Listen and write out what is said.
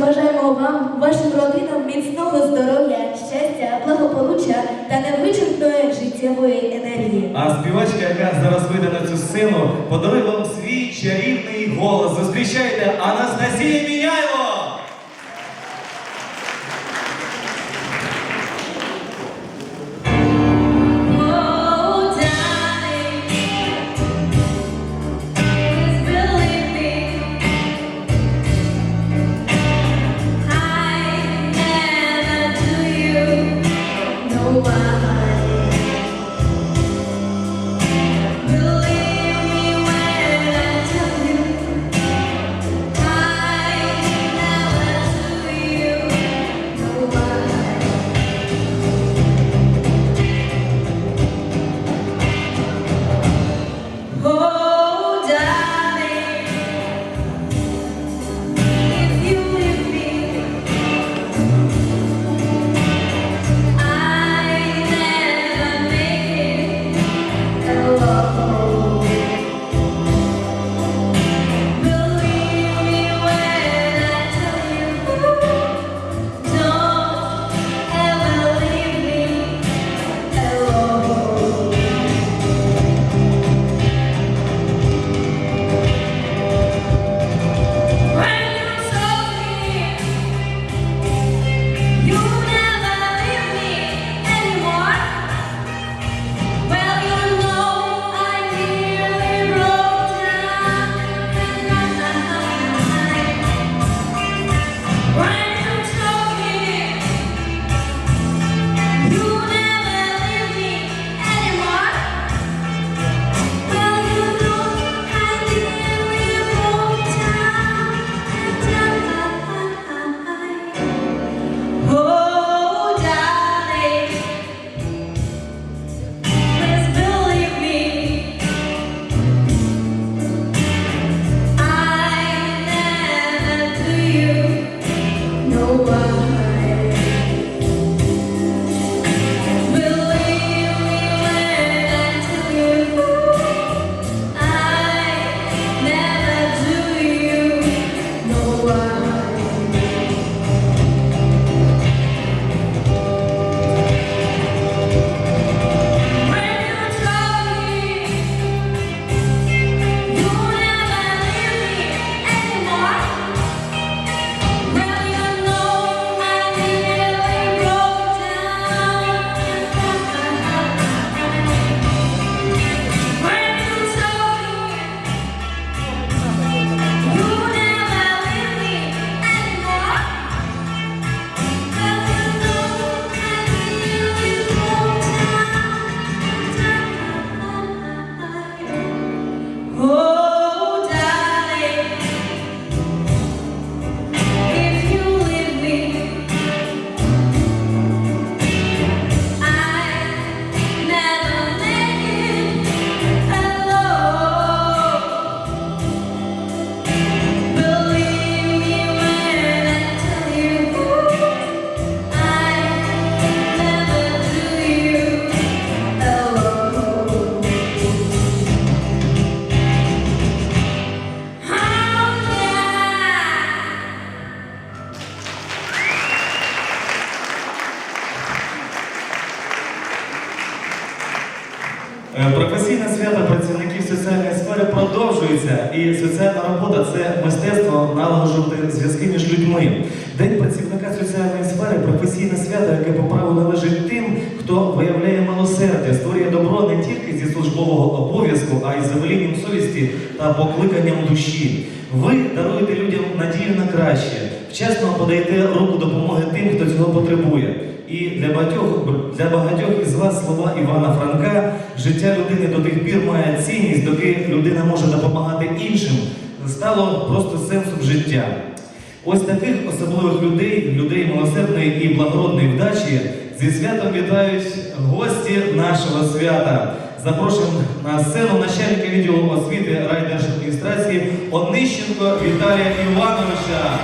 Бажаємо вам, вашим родинам міцного здоров'я, щастя, благополуччя та невичерпної життєвої енергії. А співачка, яка зараз вийде на цю сцену, подарує вам свій чарівний голос. Зустрічайте Анастасія Міняйло! Професійне свято працівників соціальної сфери продовжується, і соціальна робота це мистецтво налагоджувати зв'язки між людьми. День працівника соціальної сфери професійне свято, яке по праву належить тим, хто виявляє милосердя, створює добро не тільки зі службового обов'язку, а й за велінням совісті та покликанням душі. Ви даруєте людям надію на краще, вчасно подаєте руку допомоги тим, хто цього потребує. І для багатьох, для багатьох із вас слова Івана Франка життя людини до тих пір має цінність, доки людина може допомагати іншим, стало просто сенсом життя. Ось таких особливих людей, людей милосердної і благородної вдачі, зі святом вітають гості нашого свята. Запрошуємо на сцену начальника відділу освіти райдержадміністрації Онищенко Віталія Івановича.